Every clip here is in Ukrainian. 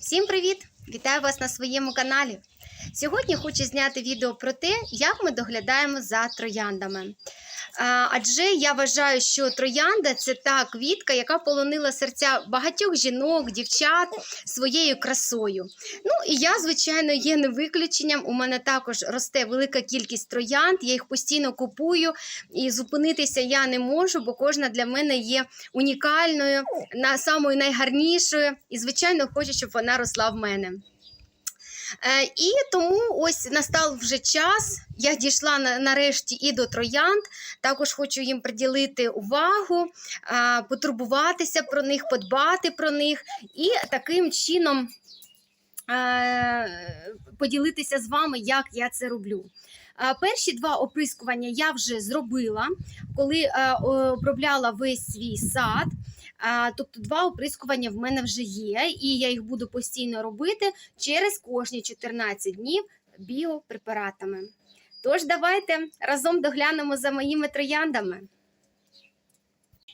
Всім привіт! Вітаю вас на своєму каналі. Сьогодні хочу зняти відео про те, як ми доглядаємо за трояндами. Адже я вважаю, що троянда це та квітка, яка полонила серця багатьох жінок, дівчат своєю красою. Ну і я, звичайно, є не виключенням. У мене також росте велика кількість троянд, я їх постійно купую і зупинитися я не можу, бо кожна для мене є унікальною, на самою найгарнішою. І, звичайно, хочу, щоб вона росла в мене. Е, і тому ось настав вже час. Я дійшла нарешті і до троянд. Також хочу їм приділити увагу, а, потурбуватися про них, подбати про них і таким чином е, поділитися з вами, як я це роблю. Перші два оприскування я вже зробила, коли е, обробляла весь свій сад. Тобто два оприскування в мене вже є, і я їх буду постійно робити через кожні 14 днів біопрепаратами. Тож давайте разом доглянемо за моїми трояндами.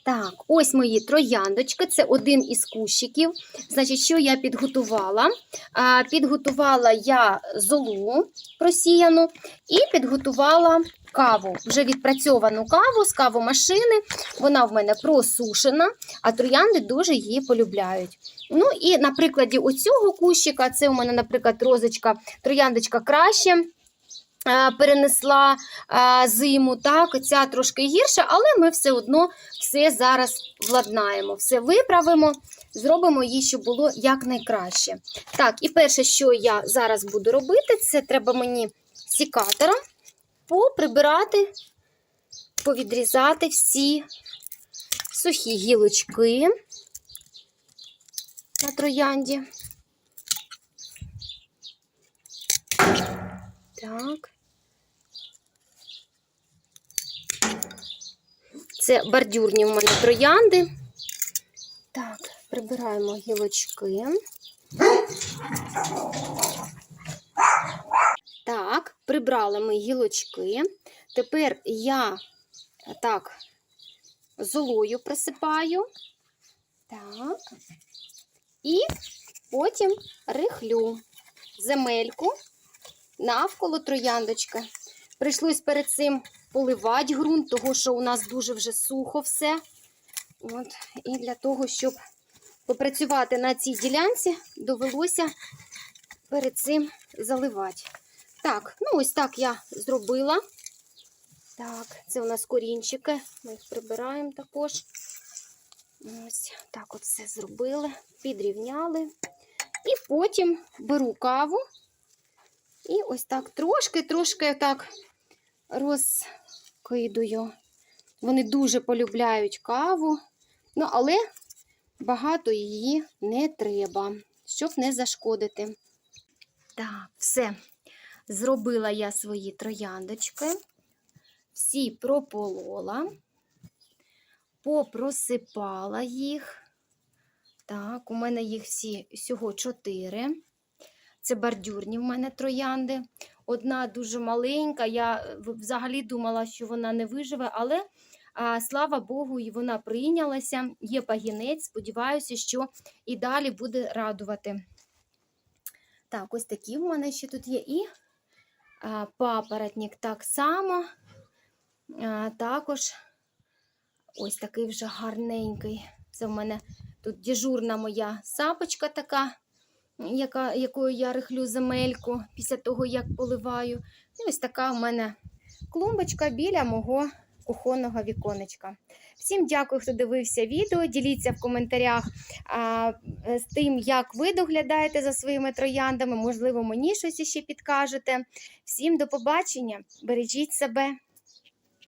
Так, ось мої трояндочки. Це один із кущиків. Значить, що я підготувала? А, підготувала я золу просіяну і підготувала каву, вже відпрацьовану каву з кавомашини. Вона в мене просушена, а троянди дуже її полюбляють. Ну і на прикладі оцього кущика, це у мене, наприклад, розочка, трояндочка краще. Е, Перенесла е, зиму, так, ця трошки гірша, але ми все одно все зараз владнаємо, все виправимо, зробимо її, щоб було якнайкраще. Так, і перше, що я зараз буду робити, це треба мені сікатором поприбирати, повідрізати всі сухі гілочки на троянді. Так. Це бордюрні в мене троянди. Так, прибираємо гілочки. Так, прибрали ми гілочки. Тепер я так золою присипаю. Так. І потім рихлю земельку навколо трояндочки. Прийшлось перед цим поливати ґрунт, того що у нас дуже вже сухо все. От. І для того, щоб попрацювати на цій ділянці, довелося перед цим заливати. Так, ну ось так я зробила. Так, це у нас корінчики. Ми їх прибираємо також. Ось так от все зробили, підрівняли. І потім беру каву. І ось так трошки-трошки так розкидую. Вони дуже полюбляють каву, ну, але багато її не треба, щоб не зашкодити. Так, все. Зробила я свої трояндочки. Всі прополола, попросипала їх. Так, у мене їх всі всього чотири. Це бордюрні в мене троянди. Одна дуже маленька. Я е, взагалі думала, що вона не виживе, але а, слава Богу, і вона прийнялася. Є пагінець. Сподіваюся, що і далі буде радувати. Так, ось такі в мене ще тут є. І а, папоротник так само. А, також ось такий вже гарненький. Це в мене тут дежурна моя сапочка така яка, якою я рихлю земельку після того, як поливаю. І ось така в мене клумбочка біля мого кухонного віконечка. Всім дякую, хто дивився відео. Діліться в коментарях а, з тим, як ви доглядаєте за своїми трояндами. Можливо, мені щось ще підкажете. Всім до побачення, бережіть себе.